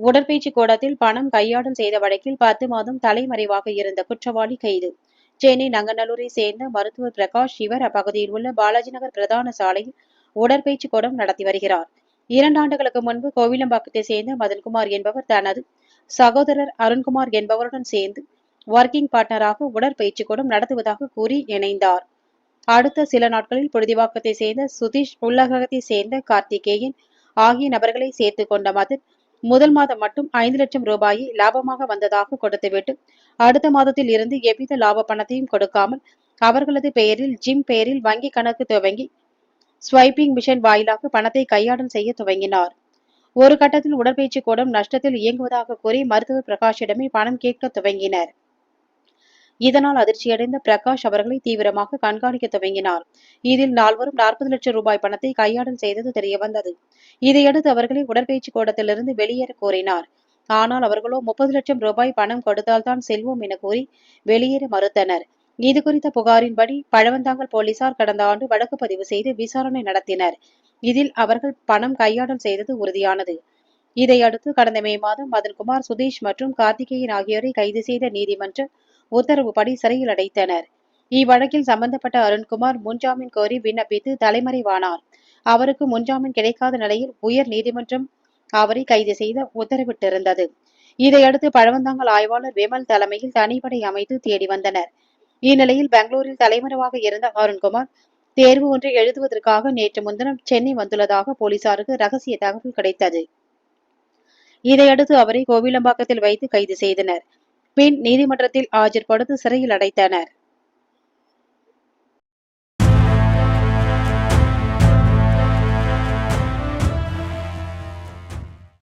உடற்பயிற்சி கூடத்தில் பணம் கையாடல் செய்த வழக்கில் பத்து மாதம் தலைமறைவாக இருந்த குற்றவாளி கைது. சென்னை நங்கநல்லூரை சேர்ந்த மருத்துவர் பிரகாஷ் இவர் அப்பகுதியில் உள்ள பாலாஜி நகர் பிரதான சாலையில் உடற்பயிற்சி கூடம் நடத்தி வருகிறார். இரண்டு ஆண்டுகளுக்கு முன்பு கோவிலம்பாக்கத்தை சேர்ந்த மதன்குமார் என்பவர் தனது சகோதரர் அருண்குமார் என்பவருடன் சேர்ந்து ஒர்க்கிங் பார்ட்னராக உடற்பயிற்சி கூடம் நடத்துவதாக கூறி இணைந்தார். அடுத்த சில நாட்களில் புழுதிவாக்கத்தை சேர்ந்த சுதீஷ் உள்ளகத்தை சேர்ந்த கார்த்திகேயன் ஆகிய நபர்களை சேர்த்து கொண்ட மதன் முதல் மாதம் மட்டும் ஐந்து லட்சம் ரூபாயை லாபமாக வந்ததாக கொடுத்துவிட்டு அடுத்த மாதத்தில் இருந்து எவ்வித லாப பணத்தையும் கொடுக்காமல் அவர்களது பெயரில் ஜிம் பெயரில் வங்கி கணக்கு துவங்கி ஸ்வைப்பிங் மிஷன் வாயிலாக பணத்தை கையாடல் செய்ய துவங்கினார். ஒரு கட்டத்தில் உடற்பயிற்சி கூடம் நஷ்டத்தில் இயங்குவதாக கூறி மருத்துவர் பிரகாஷிடமே பணம் கேட்க துவங்கினர். இதனால் அதிர்ச்சியடைந்த பிரகாஷ் அவர்களை தீவிரமாக கண்காணிக்க துவங்கினார். இதில் நால்வரும் நாற்பது லட்சம் ரூபாய் பணத்தை கையாடல் செய்தது தெரியவந்தது. இதையடுத்து அவர்களை உடற்பயிற்சி கூடத்திலிருந்து வெளியேற கோரினார். ஆனால் அவர்களோ முப்பது லட்சம் ரூபாய் பணம் கொடுத்தால்தான் செல்வோம் என கூறி வெளியேற மறுத்தனர். இது குறித்த புகாரின்படி பழவந்தாங்கல் போலீசார் கடந்த ஆண்டு வழக்கு பதிவு செய்து விசாரணை நடத்தினர். இதில் அவர்கள் பணம் கையாடல் செய்தது உறுதியானது. இதையடுத்து கடந்த மே மாதம் மதன்குமார் சுதீஷ் மற்றும் கார்த்திகேயன் ஆகியோரை கைது செய்த நீதிமன்ற உத்தரவுப்படி சிறையில் அடைத்தனர். இவ்வழக்கில் சம்பந்தப்பட்ட அருண்குமார் முன்ஜாமீன் கோரி விண்ணப்பித்து தலைமறைவானார். அவருக்கு முன்ஜாமீன் கிடைக்காத நிலையில் உயர் நீதிமன்றம் அவரை கைது செய்த உத்தரவிட்டிருந்தது. இதையடுத்து பழவந்தாங்கல் ஆய்வாளர் விமல் தலைமையில் தனிப்படை அமைத்து தேடி வந்தனர். இந்நிலையில் பெங்களூரில் தலைமறைவாக இருந்த அருண்குமார் தேர்வு ஒன்றை எழுதுவதற்காக நேற்று முன்தினம் சென்னை வந்துள்ளதாக போலீசாருக்கு ரகசிய தகவல் கிடைத்தது. இதையடுத்து அவரை கோவிலம்பாக்கத்தில் வைத்து கைது செய்தனர். பின் நீதிமன்றத்தில் ஆஜர்படுத்தி சிறையில் அடைத்தனர்.